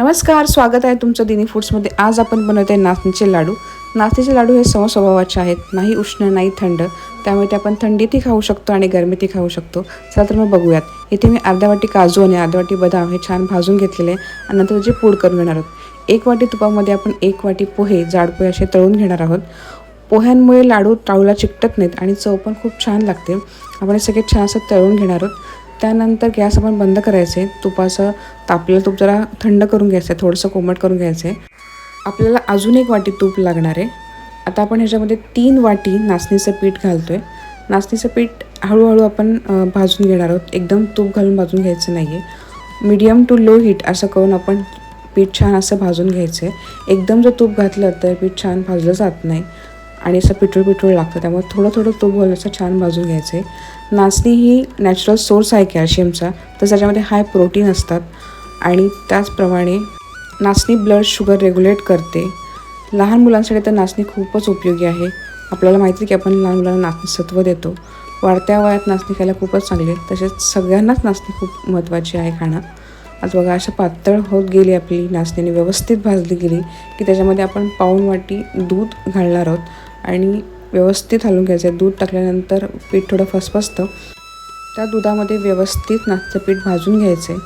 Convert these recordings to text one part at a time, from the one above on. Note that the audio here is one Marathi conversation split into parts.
नमस्कार स्वागत आहे तुमचं दिनी फूड्समध्ये. आज आपण बनवत आहे नाचणीचे लाडू. नाचणीचे लाडू हे समस्वभावाचे आहेत. नाही उष्ण नाही थंड. त्यामुळे ते आपण थंडीतही खाऊ शकतो आणि गरमीतही खाऊ शकतो. चला तर मग बघूयात. इथे मी अर्ध्या वाटी काजू आणि अर्ध्या वाटी बदाम हे छान भाजून घेतलेले आहे आणि नंतर त्याची पूड करून घेणार आहोत. एक वाटी तुपामध्ये आपण एक वाटी पोहे जाड पोहे असे तळून घेणार आहोत. पोह्यांमुळे लाडू टाळूला चिकटत नाहीत आणि चव पण खूप छान लागते. आपण हे सगळे छान असं तळून घेणार आहोत. त्यानंतर गॅस आपण बंद करायचे. तुपाचं तापलेलं तूप जरा थंड करून घ्यायचं आहे थोडंसं कोमट करून घ्यायचं आहे आपल्याला अजून एक वाटी तूप लागणार आहे. आता आपण ह्याच्यामध्ये तीन वाटी नाचणीचं पीठ घालतो आहे नाचणीचं पीठ हळूहळू आपण भाजून घेणार आहोत. एकदम तूप घालून भाजून घ्यायचं नाही आहे मीडियम टू लो हीट असं करून आपण पीठ छान असं भाजून घ्यायचं आहे एकदम जर तूप घातलं तर पीठ छान भाजलं जात नाही. आणि असं पिठूळ पिठूळ लागतं. त्यामुळे थोडं थोडं तूप घालून असं छान भाजून घ्यायचं. आहे नाचणी ही नॅचरल सोर्स आहे कॅल्शियमचा. तर त्याच्यामध्ये हाय प्रोटीन असतात. आणि त्याचप्रमाणे नाचणी ब्लड शुगर रेग्युलेट करते. लहान मुलांसाठी तर नाचणी खूपच उपयोगी आहे. आपल्याला माहिती आहे की आपण लहान मुलांना नाचणी सत्व देतो. वाढत्या वयात नाचणी खायला खूपच चांगली आहे तसेच सगळ्यांनाच नाचणी खूप महत्त्वाची आहे खाणं. आज बघा अशा पातळ होत गेली आपली नाचणीने व्यवस्थित भाजली गेली की त्याच्यामध्ये आपण पाऊण वाटी दूध घालणार आहोत. आणि व्यवस्थित हलवून घ्यायचं आहे. दूध टाकल्यानंतर पीठ थोडं फसफसतं. त्या दुधामध्ये व्यवस्थित नाचचं पीठ भाजून घ्यायचं आहे.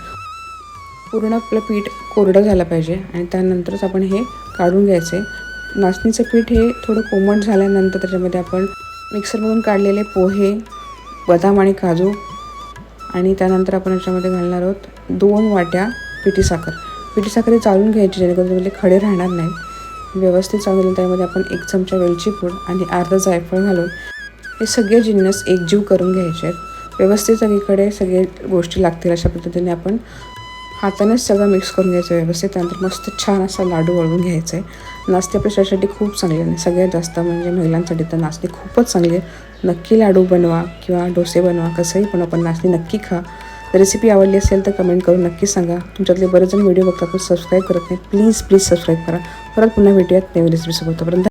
पूर्ण आपलं पीठ कोरडं झालं पाहिजे आणि त्यानंतरच आपण हे काढून घ्यायचे नाचणीचं पीठ हे थोडं कोमट झाल्यानंतर त्याच्यामध्ये आपण मिक्सरमधून काढलेले पोहे बदाम आणि काजू आणि त्यानंतर आपण याच्यामध्ये घालणार आहोत दोन वाट्या पिठी साखर. पिठी साखर चालून घ्यायची जेणेकरून त्यामध्ये खडे राहणार नाही व्यवस्थित चालून त्यामध्ये आपण एक चमचा वेलची पूड आणि अर्धा जायफळ घालून हे सगळे जिन्नस एकजीव करून घ्यायचे आहेत. व्यवस्थित सगळीकडे सगळे गोष्टी लागतील अशा पद्धतीने आपण हातानेच सगळं मिक्स करून घ्यायचं व्यवस्थित. त्यानंतर मस्त छान असा लाडू वळवून घ्यायचा आहे. नाचते आपल्या शरीरासाठी खूप चांगली आहे आणि सगळ्यात जास्त म्हणजे महिलांसाठी तर नाचणी खूपच चांगली. आहे नक्की लाडू बनवा किंवा डोसे बनवा कसंही पण आपण नाचणी नक्की खा. रेसिपी आवडली असेल तर कमेंट करून नक्की सांगा. तुमच्यातले बरेच जण व्हिडिओ बघतात पण सबस्क्राईब करत नाही. प्लीज प्लीज सबस्क्राईब करा. परत पुन्हा भेटूयात नवीन रेसिपीसोबत तोपर्यंत